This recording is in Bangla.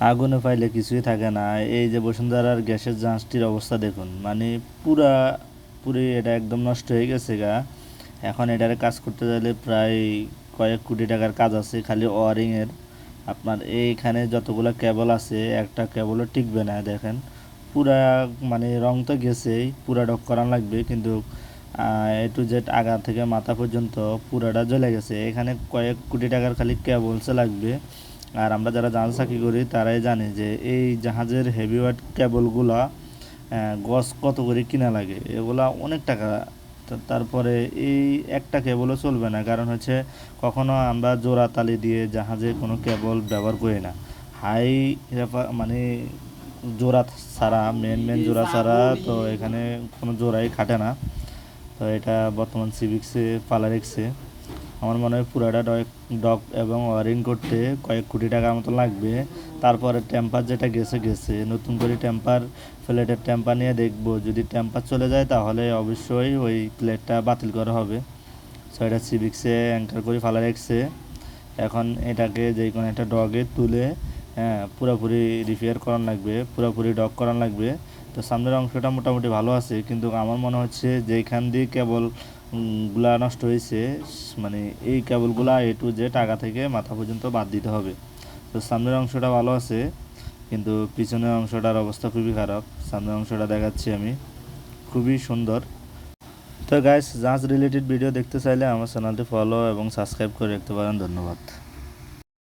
আগুনে পাইলে কিছুই থাকে না। এই যে বসুন্ধরার গ্যাসের জাহাজটির অবস্থা দেখুন। মানে পুরা, পুরি এটা একদম নষ্ট হয়ে গেছে গা। এখন এটার কাজ করতে গেলে প্রায় কয়েক কোটি টাকার কাজ আছে খালি ওয়ারিংয়ের আপনার এইখানে যতগুলো কেবল আছে, একটা কেবলও টিকবে না, দেখেন। পুরা মানে রং তো গেছেই, পুরা ডক করান লাগবে, কিন্তু এ টু জেড আগা থেকে মাথা পর্যন্ত পুরাটা জ্বলে গেছে। এখানে কয়েক কোটি টাকার খালি কেবলসে লাগবে। আর আমরা যারা জাহাজ চাকরি করি, তারাই জানে যে এই জাহাজের হেভি ওয়েট কেবলগুলা গছ কত করে কিনা লাগে? এগুলা অনেক টাকা। তারপরে এই একটা কেবলও চলবে না। কারণ হচ্ছে কখনো আমরা জোড়া তালি দিয়ে জাহাজে কোনো কেবল ব্যবহার করি না। হাই মানে জোড়া ছাড়া মেন মেন জোড়া ছাড়া তো এখানে কোনো জোড়াই খাটে না। তো এটা বর্তমান সিভিক্সে পালা রেখছে আমার মনে হয় পুরাটা ডক ডক এবং ওয়ারিং করতে কয়েক কোটি টাকার মতো লাগবে। তারপরে টেম্পার যেটা গেছে গেছে। নতুন করে টেম্পার প্লেটের টেম্পার নিয়ে দেখব। যদি টেম্পার চলে যায় তাহলে অবশ্যই ওই প্লেটটা বাতিল করা হবে। সো এটা সিভিক্সে অ্যাঙ্কার করে ফালা রেখছে। এখন এটাকে যে কোনো একটা ডগে তুলে হ্যাঁ পুরোপুরি রিপেয়ার করান লাগবে, পুরোপুরি ডগ করান লাগবে। তো সামনের অংশটা মোটামুটি ভালো আছে, কিন্তু আমার মনে হচ্ছে যেখান দিয়ে কেবল গুলা নষ্ট হয়েছে মানে এই কেবলগুলা এ টু জেড টাকা থেকে মাথা পর্যন্ত বাদ দিতে হবে। তো সামনের অংশটা ভালো আছে, কিন্তু পিছনের অংশটার অবস্থা খুবই খারাপ। সামনের অংশটা দেখাচ্ছি আমি, খুবই সুন্দর। তো গাইস জাহাজ রিলেটেড ভিডিও দেখতে চাইলে আমার চ্যানেলটি ফলো এবং সাবস্ক্রাইব করে রাখতে পারেন, ধন্যবাদ।